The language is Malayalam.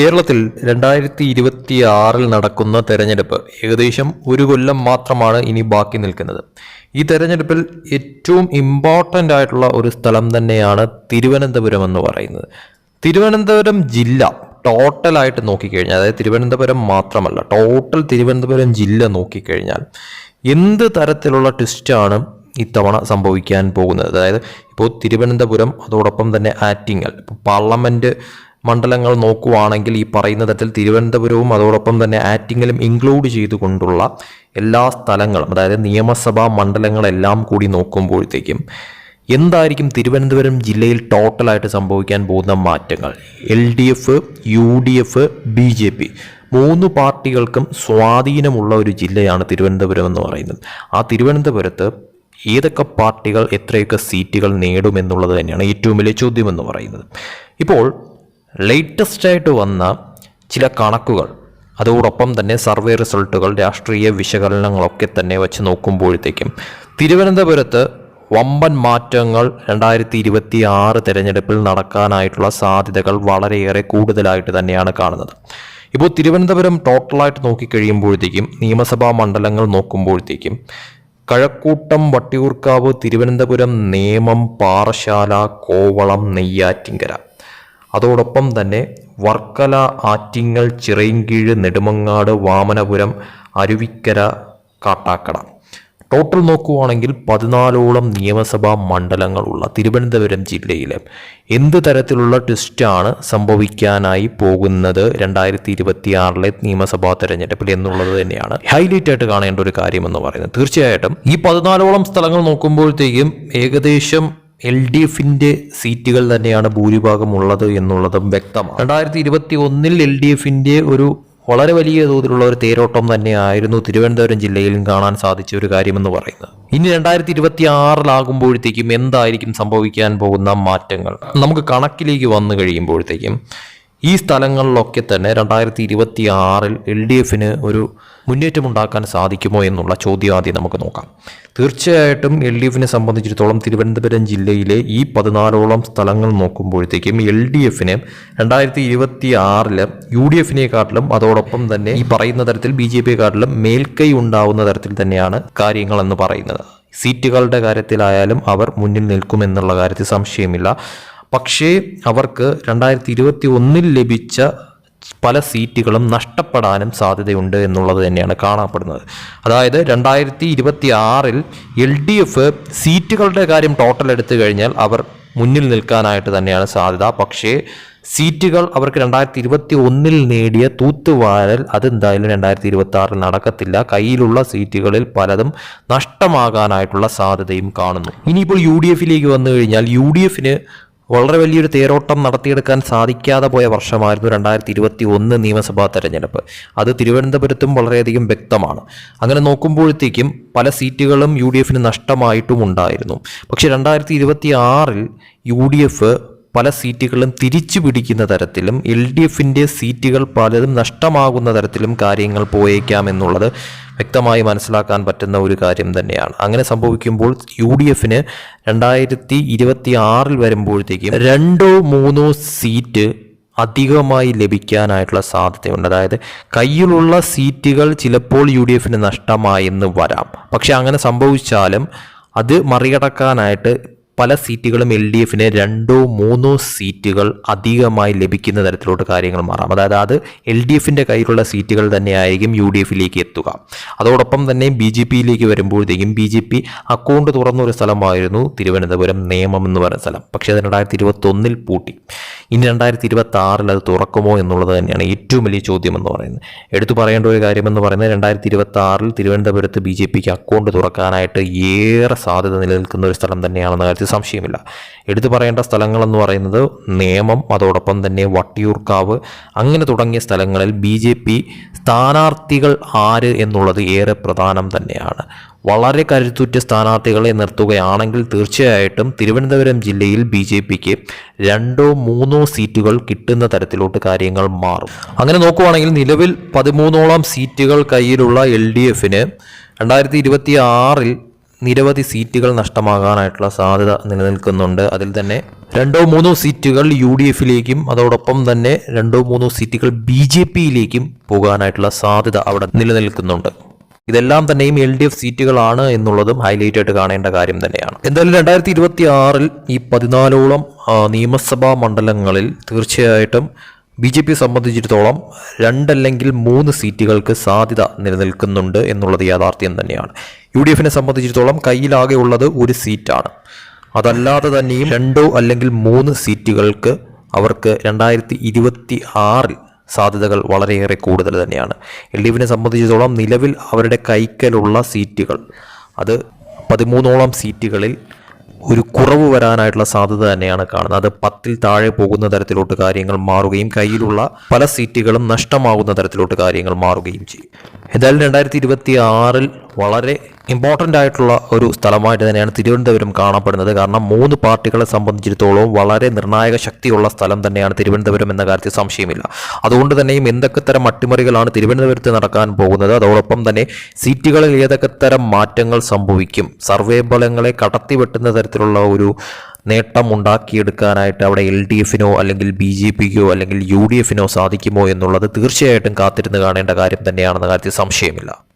കേരളത്തിൽ രണ്ടായിരത്തി ഇരുപത്തി ആറിൽ നടക്കുന്ന തെരഞ്ഞെടുപ്പ് ഏകദേശം ഒരു കൊല്ലം മാത്രമാണ് ഇനി ബാക്കി നിൽക്കുന്നത്. ഈ തെരഞ്ഞെടുപ്പിൽ ഏറ്റവും ഇമ്പോർട്ടന്റ് ആയിട്ടുള്ള ഒരു സ്ഥലം തന്നെയാണ് തിരുവനന്തപുരം എന്ന് പറയുന്നത്. തിരുവനന്തപുരം ജില്ല ടോട്ടലായിട്ട് നോക്കിക്കഴിഞ്ഞാൽ അതായത് തിരുവനന്തപുരം മാത്രമല്ല ടോട്ടൽ തിരുവനന്തപുരം ജില്ല നോക്കിക്കഴിഞ്ഞാൽ എന്ത് തരത്തിലുള്ള ട്വിസ്റ്റാണ് ഇത്തവണ സംഭവിക്കാൻ പോകുന്നത്? അതായത് ഇപ്പോൾ തിരുവനന്തപുരം അതോടൊപ്പം തന്നെ ആറ്റിങ്ങൽ ഇപ്പോൾ പാർലമെന്റ് മണ്ഡലങ്ങൾ നോക്കുവാണെങ്കിൽ ഈ പറയുന്ന തരത്തിൽ തിരുവനന്തപുരവും അതോടൊപ്പം തന്നെ ആറ്റിങ്ങലും ഇൻക്ലൂഡ് ചെയ്തുകൊണ്ടുള്ള എല്ലാ സ്ഥലങ്ങളും അതായത് നിയമസഭാ മണ്ഡലങ്ങളെല്ലാം കൂടി നോക്കുമ്പോഴത്തേക്കും എന്തായിരിക്കും തിരുവനന്തപുരം ജില്ലയിൽ ടോട്ടലായിട്ട് സംഭവിക്കാൻ പോകുന്ന മാറ്റങ്ങൾ? L D F U D F B J P മൂന്ന് പാർട്ടികൾക്കും സ്വാധീനമുള്ള ഒരു ജില്ലയാണ് തിരുവനന്തപുരം എന്ന് പറയുന്നത്. ആ തിരുവനന്തപുരത്ത് ഏതൊക്കെ പാർട്ടികൾ എത്രയൊക്കെ സീറ്റുകൾ നേടുമെന്നുള്ളത് തന്നെയാണ് ഏറ്റവും വലിയ ചോദ്യമെന്ന് പറയുന്നത്. ഇപ്പോൾ ലേറ്റസ്റ്റ് ആയിട്ട് വന്ന ചില കണക്കുകൾ അതോടൊപ്പം തന്നെ സർവേ റിസൾട്ടുകൾ രാഷ്ട്രീയ വിശകലനങ്ങളൊക്കെ തന്നെ വെച്ച് നോക്കുമ്പോഴത്തേക്കും തിരുവനന്തപുരത്ത് വമ്പൻ മാറ്റങ്ങൾ രണ്ടായിരത്തി ഇരുപത്തി ആറ് തിരഞ്ഞെടുപ്പിൽ നടക്കാനായിട്ടുള്ള സാധ്യതകൾ വളരെയേറെ കൂടുതലായിട്ട് തന്നെയാണ് കാണുന്നത്. ഇപ്പോൾ തിരുവനന്തപുരം ടോട്ടലായിട്ട് നോക്കിക്കഴിയുമ്പോഴത്തേക്കും നിയമസഭാ മണ്ഡലങ്ങൾ നോക്കുമ്പോഴത്തേക്കും കഴക്കൂട്ടം വട്ടിയൂർക്കാവ് തിരുവനന്തപുരം നേമം പാറശാല കോവളം നെയ്യാറ്റിങ്കര അതോടൊപ്പം തന്നെ വർക്കല ആറ്റിങ്ങൽ ചിറയിൻകീഴ് നെടുമങ്ങാട് വാമനപുരം അരുവിക്കര കാട്ടാക്കട. ടോട്ടൽ നോക്കുവാണെങ്കിൽ പതിനാലോളം നിയമസഭാ മണ്ഡലങ്ങളുള്ള തിരുവനന്തപുരം ജില്ലയിൽ എന്ത് തരത്തിലുള്ള ട്വിസ്റ്റാണ് സംഭവിക്കാനായി പോകുന്നത് രണ്ടായിരത്തി ഇരുപത്തി ആറിലെ നിയമസഭാ തെരഞ്ഞെടുപ്പിൽ എന്നുള്ളത് തന്നെയാണ് ഹൈലൈറ്റ് ആയിട്ട് കാണേണ്ട ഒരു കാര്യമെന്ന് പറയുന്നത്. തീർച്ചയായിട്ടും ഈ പതിനാലോളം സ്ഥലങ്ങൾ നോക്കുമ്പോഴത്തേക്കും ഏകദേശം എൽ ഡി എഫിന്റെ സീറ്റുകൾ തന്നെയാണ് ഭൂരിഭാഗം ഉള്ളത് എന്നുള്ളതും വ്യക്തമാണ്. രണ്ടായിരത്തി ഇരുപത്തി ഒന്നിൽ എൽ ഡി എഫിന്റെ ഒരു വളരെ വലിയ തോതിലുള്ള ഒരു തേരോട്ടം തന്നെയായിരുന്നു തിരുവനന്തപുരം ജില്ലയിലും കാണാൻ സാധിച്ച ഒരു കാര്യമെന്ന് പറയുന്നത്. ഇനി രണ്ടായിരത്തി ഇരുപത്തി ആറിലാകുമ്പോഴത്തേക്കും എന്തായിരിക്കും സംഭവിക്കാൻ പോകുന്ന മാറ്റങ്ങൾ? നമുക്ക് കണക്കിലേക്ക് വന്നു കഴിയുമ്പോഴത്തേക്കും ഈ സ്ഥലങ്ങളിലൊക്കെ തന്നെ രണ്ടായിരത്തി ഇരുപത്തി ആറിൽ എൽ ഡി എഫിന് ഒരു മുന്നേറ്റമുണ്ടാക്കാൻ സാധിക്കുമോ എന്നുള്ള ചോദ്യം ആദ്യം നമുക്ക് നോക്കാം. തീർച്ചയായിട്ടും എൽ ഡി എഫിനെ സംബന്ധിച്ചിടത്തോളം തിരുവനന്തപുരം ജില്ലയിലെ ഈ പതിനാലോളം സ്ഥലങ്ങൾ നോക്കുമ്പോഴത്തേക്കും എൽ ഡി എഫിന് രണ്ടായിരത്തി ഇരുപത്തി ആറിൽ യു ഡി എഫിനെക്കാട്ടിലും അതോടൊപ്പം തന്നെ ഈ പറയുന്ന തരത്തിൽ ബി ജെ പിയെക്കാട്ടിലും മേൽക്കൈ ഉണ്ടാവുന്ന തരത്തിൽ തന്നെയാണ് കാര്യങ്ങൾ എന്ന് പറയുന്നത്. സീറ്റുകളുടെ കാര്യത്തിലായാലും അവർ മുന്നിൽ നിൽക്കുമെന്നുള്ള കാര്യത്തിൽ സംശയമില്ല. പക്ഷേ അവർക്ക് രണ്ടായിരത്തി ഇരുപത്തി ഒന്നിൽ ലഭിച്ച പല സീറ്റുകളും നഷ്ടപ്പെടാനും സാധ്യതയുണ്ട് എന്നുള്ളത് തന്നെയാണ് കാണപ്പെടുന്നത്. അതായത് രണ്ടായിരത്തി ഇരുപത്തി ആറിൽ എൽ ഡി എഫ് സീറ്റുകളുടെ കാര്യം ടോട്ടൽ എടുത്തു കഴിഞ്ഞാൽ അവർ മുന്നിൽ നിൽക്കാനായിട്ട് തന്നെയാണ് സാധ്യത. പക്ഷേ സീറ്റുകൾ അവർക്ക് രണ്ടായിരത്തി ഇരുപത്തി ഒന്നിൽ നേടിയ തൂത്തുവാരൽ അതെന്തായാലും രണ്ടായിരത്തി ഇരുപത്തി ആറിൽ നടക്കത്തില്ല. കയ്യിലുള്ള സീറ്റുകളിൽ പലതും നഷ്ടമാകാനായിട്ടുള്ള സാധ്യതയും കാണുന്നു. ഇനിയിപ്പോൾ യു ഡി എഫിലേക്ക് വന്നു കഴിഞ്ഞാൽ യു ഡി എഫിന് വളരെ വലിയൊരു തേരോട്ടം നടത്തിയെടുക്കാൻ സാധിക്കാതെ പോയ വർഷമായിരുന്നു രണ്ടായിരത്തി ഇരുപത്തി ഒന്ന് നിയമസഭാ തെരഞ്ഞെടുപ്പ്. അത് തിരുവനന്തപുരത്തും വളരെയധികം വ്യക്തമാണ്. അങ്ങനെ നോക്കുമ്പോഴത്തേക്കും പല സീറ്റുകളും യു ഡി എഫിന് നഷ്ടമായിട്ടും ഉണ്ടായിരുന്നു പക്ഷേ രണ്ടായിരത്തി ഇരുപത്തി ആറിൽ യു ഡി എഫ് പല സീറ്റുകളും തിരിച്ചു പിടിക്കുന്ന തരത്തിലും എൽ ഡി എഫിന്റെ സീറ്റുകൾ പലതും നഷ്ടമാകുന്ന തരത്തിലും കാര്യങ്ങൾ പോയേക്കാം എന്നുള്ളത് വ്യക്തമായി മനസ്സിലാക്കാൻ പറ്റുന്ന ഒരു കാര്യം തന്നെയാണ്. അങ്ങനെ സംഭവിക്കുമ്പോൾ യു ഡി എഫിന് രണ്ടായിരത്തി ഇരുപത്തി ആറിൽ വരുമ്പോഴത്തേക്കും രണ്ടോ മൂന്നോ സീറ്റ് അധികമായി ലഭിക്കാനായിട്ടുള്ള സാധ്യതയുണ്ട്. അതായത് കയ്യിലുള്ള സീറ്റുകൾ ചിലപ്പോൾ യു ഡി എഫിന് നഷ്ടമായെന്ന് വരാം. പക്ഷെ അങ്ങനെ സംഭവിച്ചാലും അത് മറികടക്കാനായിട്ട് പല സീറ്റുകളും എൽ ഡി എഫിന് രണ്ടോ മൂന്നോ സീറ്റുകൾ അധികമായി ലഭിക്കുന്ന തരത്തിലോട്ട് കാര്യങ്ങൾ മാറാം. അതായത് അത് എൽ ഡി എഫിന്റെ കയ്യിലുള്ള സീറ്റുകൾ തന്നെയായിരിക്കും യു ഡി എഫിലേക്ക് എത്തുക. അതോടൊപ്പം തന്നെ ബി ജെ പിയിലേക്ക് വരുമ്പോഴത്തേക്കും ബി ജെ പി അക്കൗണ്ട് തുറന്ന ഒരു സ്ഥലമായിരുന്നു തിരുവനന്തപുരം നിയമം എന്ന് പറയുന്ന സ്ഥലം. പക്ഷേ അത് രണ്ടായിരത്തി ഇരുപത്തൊന്നിൽ പൂട്ടി. ഇനി രണ്ടായിരത്തി ഇരുപത്തി ആറിൽ അത് തുറക്കുമോ എന്നുള്ളത് തന്നെയാണ് ഏറ്റവും വലിയ ചോദ്യം എന്ന് പറയുന്നത്. എടുത്തു പറയേണ്ട ഒരു കാര്യമെന്ന് പറയുന്നത് രണ്ടായിരത്തി ഇരുപത്തി ആറിൽ തിരുവനന്തപുരത്ത് ബി ജെ പിക്ക് അക്കൗണ്ട് തുറക്കാനായിട്ട് ഏറെ സാധ്യത നിലനിൽക്കുന്ന ഒരു സ്ഥലം തന്നെയാണെന്ന കാര്യത്തിൽ സംശയമില്ല. എടുത്തു പറയേണ്ട സ്ഥലങ്ങളെന്ന് പറയുന്നത് നേമം അതോടൊപ്പം തന്നെ വട്ടിയൂർക്കാവ് അങ്ങനെ തുടങ്ങിയ സ്ഥലങ്ങളിൽ ബി ജെ പി സ്ഥാനാർത്ഥികൾ ആര് എന്നുള്ളത് ഏറെ പ്രധാനം തന്നെയാണ്. വളരെ കരുത്തുറ്റ സ്ഥാനാർത്ഥികളെ നിർത്തുകയാണെങ്കിൽ തീർച്ചയായിട്ടും തിരുവനന്തപുരം ജില്ലയിൽ ബി ജെ പിക്ക് രണ്ടോ മൂന്നോ സീറ്റുകൾ കിട്ടുന്ന തരത്തിലോട്ട് കാര്യങ്ങൾ മാറും. അങ്ങനെ നോക്കുവാണെങ്കിൽ നിലവിൽ പതിമൂന്നോളം സീറ്റുകൾ കയ്യിലുള്ള എൽ ഡി എഫിന് രണ്ടായിരത്തി ഇരുപത്തി ആറിൽ നിരവധി സീറ്റുകൾ നഷ്ടമാകാനായിട്ടുള്ള സാധ്യത നിലനിൽക്കുന്നുണ്ട്. അതിൽ തന്നെ രണ്ടോ മൂന്നോ സീറ്റുകൾ യു ഡി എഫിലേക്കും അതോടൊപ്പം തന്നെ രണ്ടോ മൂന്നോ സീറ്റുകൾ ബി ജെ പിയിലേക്കും പോകാനായിട്ടുള്ള സാധ്യത അവിടെ നിലനിൽക്കുന്നുണ്ട്. ഇതെല്ലാം തന്നെയും എൽ ഡി എഫ് സീറ്റുകളാണ് എന്നുള്ളതും ഹൈലൈറ്റ് ആയിട്ട് കാണേണ്ട കാര്യം തന്നെയാണ്. എന്തായാലും രണ്ടായിരത്തി ഇരുപത്തി ആറിൽ ഈ പതിനാലോളം നിയമസഭാ മണ്ഡലങ്ങളിൽ തീർച്ചയായിട്ടും ബി ജെ പി സംബന്ധിച്ചിടത്തോളം രണ്ടല്ലെങ്കിൽ മൂന്ന് സീറ്റുകൾക്ക് സാധ്യത നിലനിൽക്കുന്നുണ്ട് എന്നുള്ളത് യാഥാർത്ഥ്യം തന്നെയാണ്. യു ഡി എഫിനെ സംബന്ധിച്ചിടത്തോളം കയ്യിലാകെ ഉള്ളത് ഒരു സീറ്റാണ്. അതല്ലാതെ തന്നെയും രണ്ടോ അല്ലെങ്കിൽ മൂന്ന് സീറ്റുകൾക്ക് അവർക്ക് രണ്ടായിരത്തി ഇരുപത്തി ആറിൽ സാധ്യതകൾ വളരെയേറെ കൂടുതൽ തന്നെയാണ്. എൽ ഡി എഫിനെ സംബന്ധിച്ചിടത്തോളം നിലവിൽ അവരുടെ കൈക്കലുള്ള സീറ്റുകൾ അത് പതിമൂന്നോളം സീറ്റുകളിൽ ഒരു കുറവ് വരാനായിട്ടുള്ള സാധ്യത തന്നെയാണ് കാണുന്നത്. അത് പത്തിൽ താഴെ പോകുന്ന തരത്തിലോട്ട് കാര്യങ്ങൾ മാറുകയും കയ്യിലുള്ള പല സീറ്റുകളും നഷ്ടമാകുന്ന തരത്തിലോട്ട് കാര്യങ്ങൾ മാറുകയും ചെയ്യും. എന്തായാലും രണ്ടായിരത്തി ഇരുപത്തി ആറിൽ വളരെ ഇമ്പോർട്ടന്റ് ആയിട്ടുള്ള ഒരു സ്ഥലമായിട്ട് തന്നെയാണ് തിരുവനന്തപുരം കാണപ്പെടുന്നത്. കാരണം മൂന്ന് പാർട്ടികളെ സംബന്ധിച്ചിടത്തോളം വളരെ നിർണായക ശക്തിയുള്ള സ്ഥലം തന്നെയാണ് തിരുവനന്തപുരം എന്ന കാര്യത്തിൽ സംശയമില്ല. അതുകൊണ്ട് തന്നെയും എന്തൊക്കെ തരം അട്ടിമറികളാണ് തിരുവനന്തപുരത്ത് നടക്കാൻ പോകുന്നത്? അതോടൊപ്പം തന്നെ സീറ്റുകളിൽ ഏതൊക്കെ തരം മാറ്റങ്ങൾ സംഭവിക്കും? സർവേ ഫലങ്ങളെ കടത്തിവെട്ടുന്ന തരത്തിലുള്ള ഒരു നേട്ടം ഉണ്ടാക്കിയെടുക്കാനായിട്ട് അവിടെ എൽ ഡി എഫിനോ അല്ലെങ്കിൽ ബി ജെ പിക്കോ അല്ലെങ്കിൽ യു ഡി എഫിനോ സാധിക്കുമോ എന്നുള്ളത് തീർച്ചയായിട്ടും കാത്തിരുന്ന് കാണേണ്ട കാര്യം തന്നെയാണെന്ന കാര്യത്തിൽ സംശയമില്ല.